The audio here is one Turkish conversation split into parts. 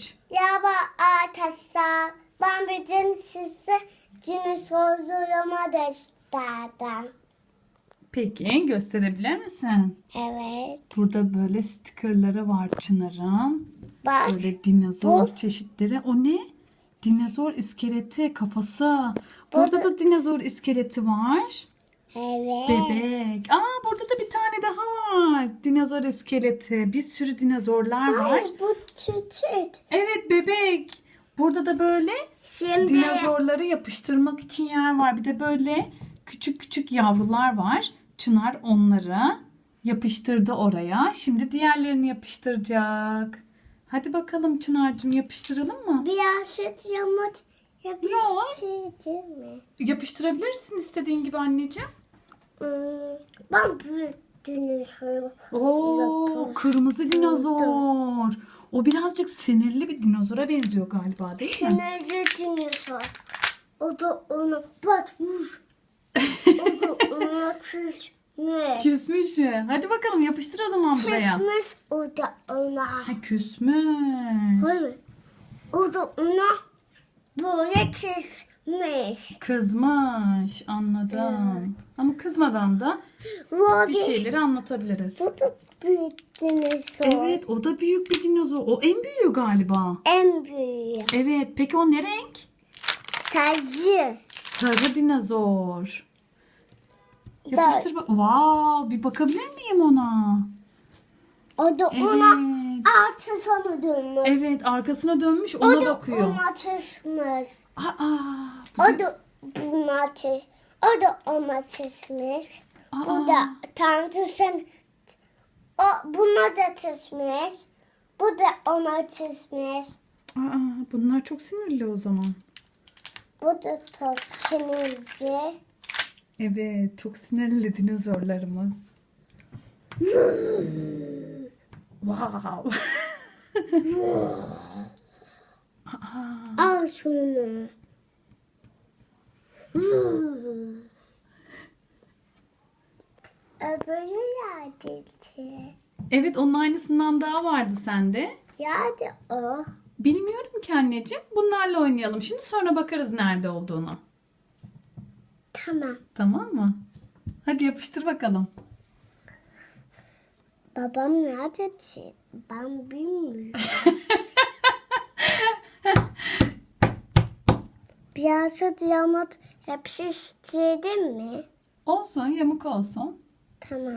3. Merhaba arkadaşlar. Ben bütün size dinozorlarıma da isterdim. Peki gösterebilir misin? Evet. Burada böyle stikerleri var Çınar'ın. Bak. Böyle dinozor Bu- çeşitleri. O ne? Dinozor iskeleti kafası. Burada Burada- da dinozor iskeleti var. Evet. Bebek. Aa burada da bir tane daha var. Dinozor iskeleti. Bir sürü dinozorlar var. Hayır bu küçük. Evet bebek. Burada da böyle Şimdi dinozorları yapıştırmak için yer var. Bir de böyle küçük küçük yavrular var. Çınar onları yapıştırdı oraya. Şimdi diğerlerini yapıştıracak. Hadi bakalım Çınar'cığım yapıştıralım mı? bir aşıt yamut yapıştırdı mı? Yapıştırabilirsin istediğin gibi anneciğim. Hmm, ben büyük dinozor. Oo, kırmızı dinozor. O birazcık sinirli bir dinozora benziyor galiba değil mi? Sinirli dinozor. O da onu batmış. o da onu çizmiş. Küsmüş. mü? Hadi bakalım yapıştır o zaman buraya. Çizmiş o da ona. Ha, küsmüş. Hayır. O da ona böyle çizmiş. Kızmış anladım. Ama kızmadan da bir Robin. şeyleri anlatabiliriz. Bu da büyük dinozor. Evet o da büyük bir dinozor. O en büyüğü galiba. En büyük. Evet peki o ne renk? Sarı. Sarı dinozor. Yapıştır bak. Wow, bir bakabilir miyim ona? o da ona Evet. artı sana dönmüş. Evet arkasına dönmüş o ona da bakıyor. ona çizmiş. Aa, bu O da buna çiz. O da ona çizmiş. Aa. Bu da tanrısın. O buna da çizmiş. Bu da ona çizmiş. Aa, bunlar çok sinirli o zaman. Bu da topçunuzu. Evet çok sinirli dinozorlarımız. wow. Al şunu. Öbürü yardımcı. evet onun aynısından daha vardı sende. Yardı o. Bilmiyorum ki anneciğim. Bunlarla oynayalım. Şimdi sonra bakarız nerede olduğunu. Tamam. Tamam mı? Hadi yapıştır bakalım. Babam nerede? Ben bilmiyorum. Biraz da yamut hepsi istirdin mi? Olsun yamuk olsun. Tamam.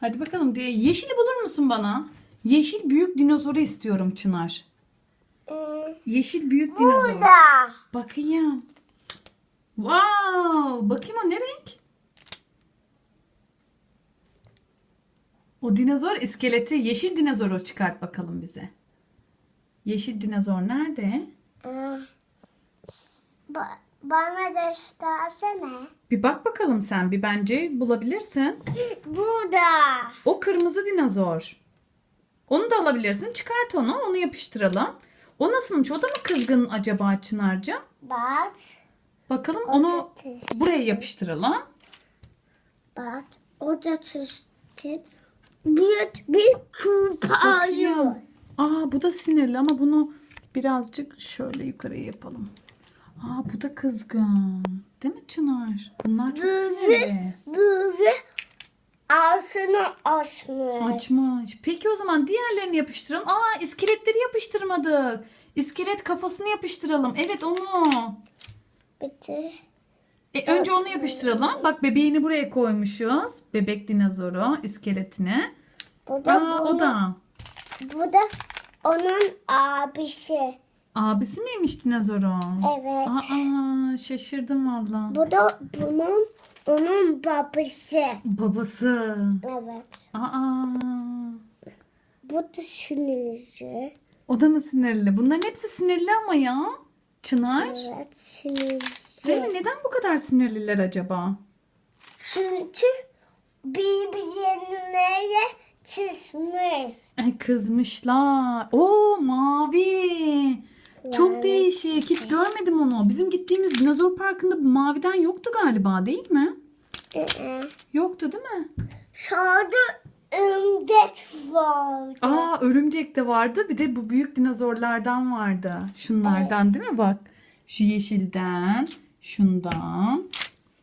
Hadi bakalım diye. Yeşili bulur musun bana? Yeşil büyük dinozoru istiyorum Çınar. Ee, Yeşil büyük dinozor. burada. Bakayım. Wow! Bakayım o ne renk? O dinozor iskeleti. Yeşil dinozoru çıkart bakalım bize. Yeşil dinozor nerede? Ee, ba- bana da istersene. Bir bak bakalım sen. Bir bence bulabilirsin. Burada. O kırmızı dinozor. Onu da alabilirsin. Çıkart onu. Onu yapıştıralım. O nasılmış? O da mı kızgın acaba Çınar'cığım? Bak. Bakalım onu da buraya yapıştıralım. Bak. O da tüstü. Büyük bir. Bakayım. Aa bu da sinirli ama bunu birazcık şöyle yukarıya yapalım. Aa bu da kızgın. Değil mi Çınar? Bunlar çok sinirli. Böyle ağzını açmış. Açmış. Peki o zaman diğerlerini yapıştıralım. Aa iskeletleri yapıştırmadık. İskelet kafasını yapıştıralım. Evet onu. Bitti. E, önce onu yapıştıralım. Bak bebeğini buraya koymuşuz. Bebek dinozoru iskeletine. Bu da Aa o da. Bu da onun abisi. Abisi miymiş dinozorun? Evet. Aa şaşırdım valla. Bu da bunun onun babası. Babası. Evet. Aa. Bu da sinirli. O da mı sinirli? Bunların hepsi sinirli ama ya. Çınar. Evet Değil mi? sinirli. Neden bu kadar sinirliler acaba? Çünkü birbirlerine çizmiş. Ay kızmışlar. Oo mavi. Çok değişik. Hiç görmedim onu. Bizim gittiğimiz dinozor parkında bu maviden yoktu galiba değil mi? Yoktu değil mi? Sarı örümcek vardı. Aa örümcek de vardı. Bir de bu büyük dinozorlardan vardı. Şunlardan değil mi bak? Şu yeşilden, şundan.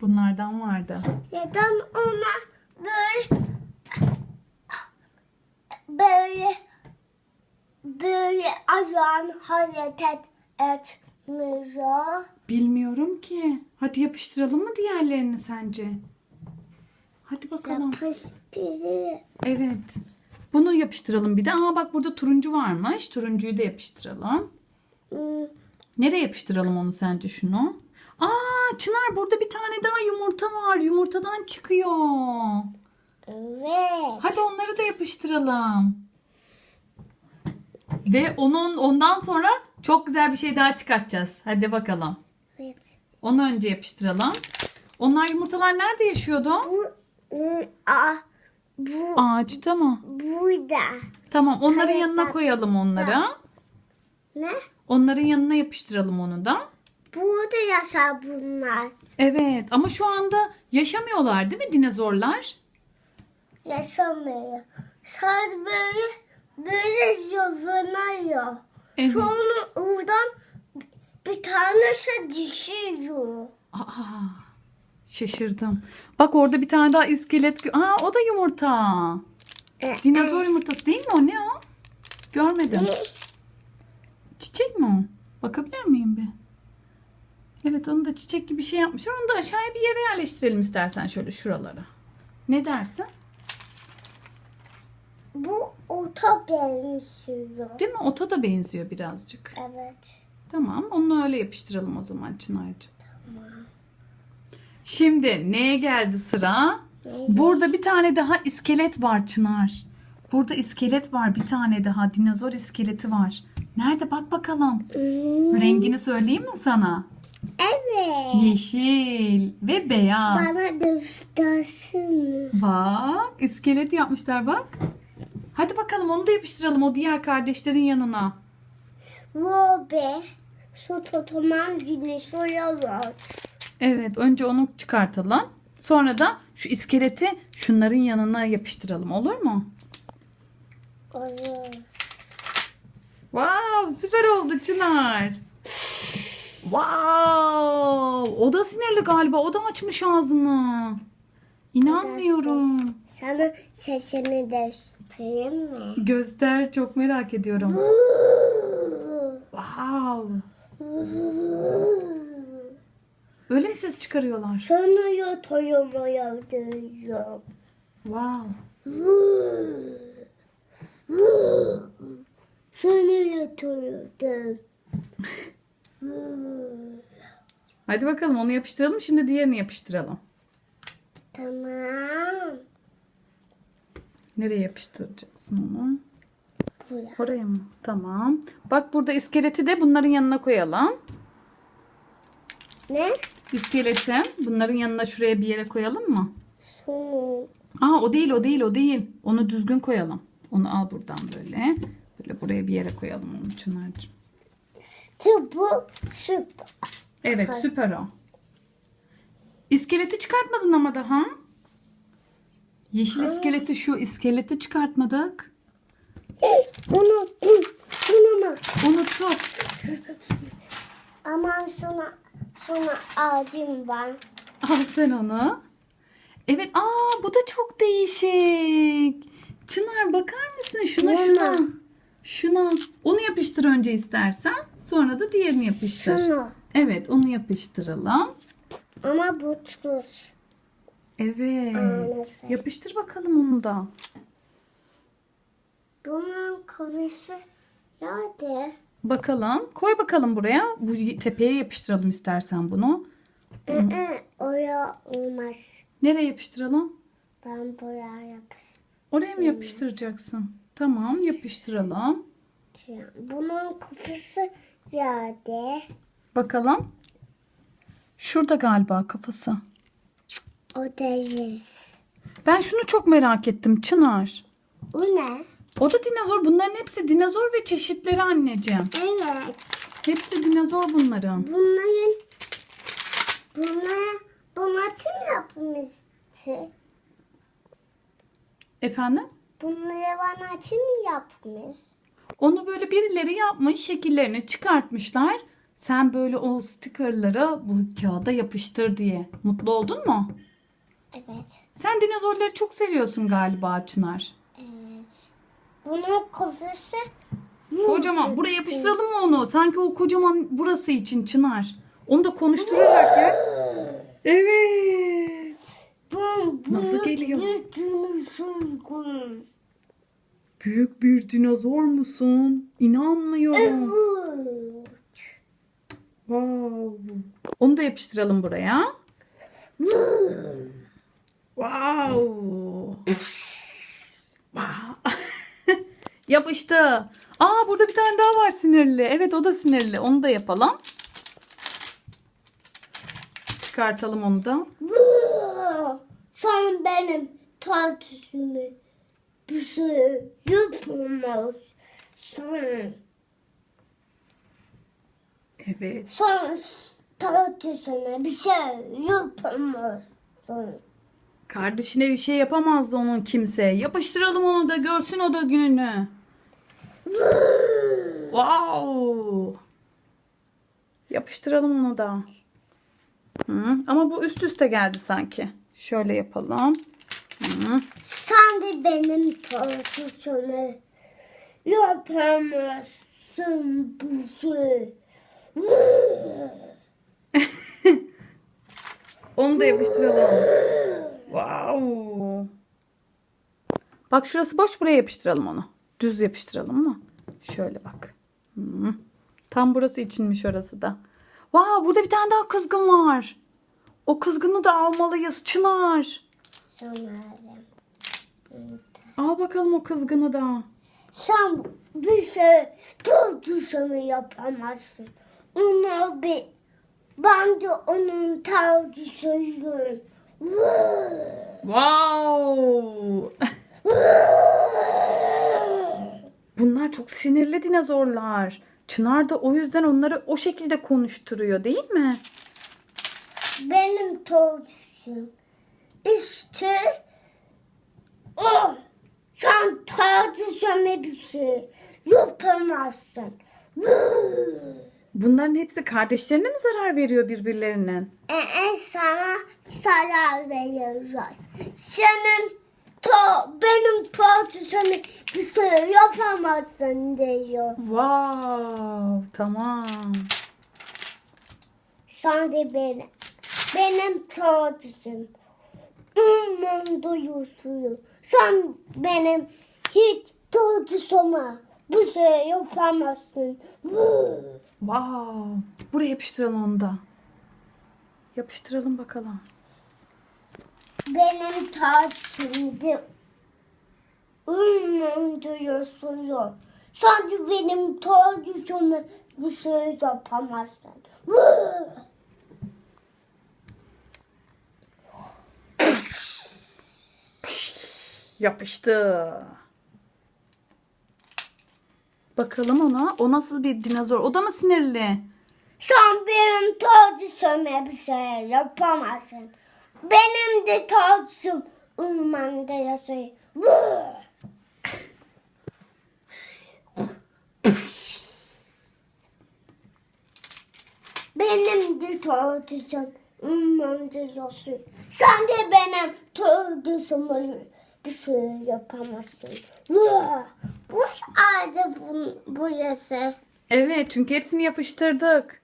Bunlardan vardı. Neden ona böyle böyle böyle ayağın hareket etmiyor? Bilmiyorum ki. Hadi yapıştıralım mı diğerlerini sence? Hadi bakalım. Yapıştırıyor. Evet. Bunu yapıştıralım bir de. Aa bak burada turuncu varmış. Turuncuyu da yapıştıralım. Hmm, Nereye yapıştıralım onu sence şunu? Aa Çınar burada bir tane daha yumurta var. Yumurtadan çıkıyor. Evet. Hadi onları da yapıştıralım. Ve onun ondan sonra çok güzel bir şey daha çıkartacağız. Hadi bakalım. Evet. Onu önce yapıştıralım. Onlar yumurtalar nerede yaşıyordu? Bu a bu Ağaçta mı? burada. Tamam onların Kayıkta. yanına koyalım onları. Ne? Onların yanına yapıştıralım onu da. Burada yaşar bunlar. Evet ama şu anda yaşamıyorlar değil mi dinozorlar? Yaşamıyor. Sadece böyle böyle zıvınıyor. Evet. Sonra oradan bir tanesi düşüyor. Aa, şaşırdım. Bak orada bir tane daha iskelet. Aa o da yumurta. Dinozor yumurtası değil mi o? Ne o? Görmedim. Çiçek mi o? Bakabilir miyim bir? Evet onu da çiçek gibi bir şey yapmışlar. Onu da aşağıya bir yere yerleştirelim istersen şöyle şuralara. Ne dersin? Bu ota benziyor. Değil mi? Ota da benziyor birazcık. Evet. Tamam onu öyle yapıştıralım o zaman Çınar'cığım. Şimdi neye geldi sıra? Neyse. Burada bir tane daha iskelet var Çınar. Burada iskelet var bir tane daha. Dinozor iskeleti var. Nerede bak bakalım. Hmm, Rengini söyleyeyim mi sana? Evet. Yeşil ve beyaz. Bana göstersin. Bak iskelet yapmışlar bak. Hadi bakalım onu da yapıştıralım o diğer kardeşlerin yanına. Robe. Şu tutulan güneş var. Evet önce onu çıkartalım. Sonra da şu iskeleti şunların yanına yapıştıralım olur mu? Olur. Wow süper oldu Çınar. Wow o da sinirli galiba o da açmış ağzını. İnanmıyorum. Sana sesini göstereyim mi? Göster çok merak ediyorum. Wow. Öyle mi ses çıkarıyorlar? Sana yatayım ayaklarım. Wow. Sana yatayım. Hadi bakalım onu yapıştıralım. Şimdi diğerini yapıştıralım. Tamam. Nereye yapıştıracaksın onu? Buraya. Oraya mı? Tamam. Bak burada iskeleti de bunların yanına koyalım. Ne? İskeleti bunların yanına şuraya bir yere koyalım mı? Şunu. Aa o değil o değil o değil. Onu düzgün koyalım. Onu al buradan böyle. Böyle buraya bir yere koyalım onu Çınar'cığım. İşte bu süper. Evet süper o. İskeleti çıkartmadın ama daha. Yeşil iskeleti şu iskeleti çıkartmadık. Bunu, bunu mu? Unuttuk. Aman şunu, şunu aldım ben. Al sen onu. Evet aa bu da çok değişik. Çınar bakar mısın şuna Şuna. şuna. Şuna. Onu yapıştır önce istersen. Sonra da diğerini yapıştır. Şunu. Evet onu yapıştıralım. Ama bu tuz. Evet. Anlasın. Yapıştır bakalım onu da. Bunun kafası nerede? Bakalım. Koy bakalım buraya. Bu tepeye yapıştıralım istersen bunu. Ee, oraya olmaz. Nereye yapıştıralım? Ben buraya yapıştıracağım. Oraya mı yapıştıracaksın? Tamam yapıştıralım. Bunun kafası nerede? Bakalım. Şurada galiba kafası. O değil. Ben şunu çok merak ettim Çınar. O ne? O da dinozor. Bunların hepsi dinozor ve çeşitleri anneciğim. Evet. Hepsi dinozor bunların. Bunların bunlar bunlar kim yapmıştı? Efendim? Bunları bana kim yapmış? Onu böyle birileri yapmış, şekillerini çıkartmışlar. Sen böyle o stickerları bu kağıda yapıştır diye. Mutlu oldun mu? Evet. Sen dinozorları çok seviyorsun galiba Çınar. Bunun kafası Kocaman. Buraya yapıştıralım mı onu? Sanki o kocaman burası için Çınar. Onu da konuşturarak ya. Evet. Nasıl geliyor? Bir dinozor. Büyük bir dinozor musun? İnanmıyorum. Evet. Wow. Onu da yapıştıralım buraya. Wow. Wow. Yapıştı. Aa burada bir tane daha var sinirli. Evet o da sinirli. Onu da yapalım. Çıkartalım onu da. Sen benim tartışımı bir şey yapamazsın. Evet. Sen tartışımı bir şey yapamazsın. Kardeşine bir şey yapamazdı onun kimse. Yapıştıralım onu da görsün o da gününü. Wow. Yapıştıralım onu da. Hı, ama bu üst üste geldi sanki. Şöyle yapalım. Hı. Sen de benim tartışımı yapamazsın şey. Onu da yapıştıralım. Wow. Bak şurası boş buraya yapıştıralım onu. Düz yapıştıralım mı? Şöyle bak. Hı. Tam burası içinmiş orası da. Wow, burada bir tane daha kızgın var. O kızgını da almalıyız Çınar. Sanırım. Al bakalım o kızgını da. Sen bir şey tartışımı yapamazsın. Onu bir ben de onun tartışıyorum. Wow. Bunlar çok sinirli dinozorlar. Çınar da o yüzden onları o şekilde konuşturuyor değil mi? Benim tartışım. İşte o. Sen tartışımı bir şey yapamazsın. Bunların hepsi kardeşlerine mi zarar veriyor birbirlerinin? E, e, sana zarar veriyor. Senin to, benim tartışımı bir şey yapamazsın diyor. Wow, tamam. Sen de benim. Benim tartışım. Umman duyuyorsun. Sen benim hiç tartışıma bir şey yapamazsın. Wow. Buraya yapıştıralım onu da. Yapıştıralım bakalım. Benim umman duyuyorsun. Sen de benim tartışıma bir şey yapamazsın. Yapıştı. Bakalım ona. O nasıl bir dinozor? O da mı sinirli? Sen benim tartışıma bir şey yapamazsın. Benim de tartışım umanda yaşıyor. Benim de tartışım umanda yaşıyor. Sen de benim tartışıma bir şey yapamazsın. Bu bu, burası. Evet çünkü hepsini yapıştırdık.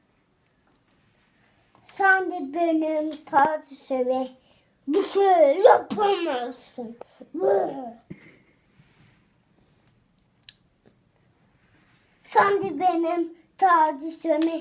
Sen de benim tartışımı bir şey yapamazsın. Sen de benim tartışımı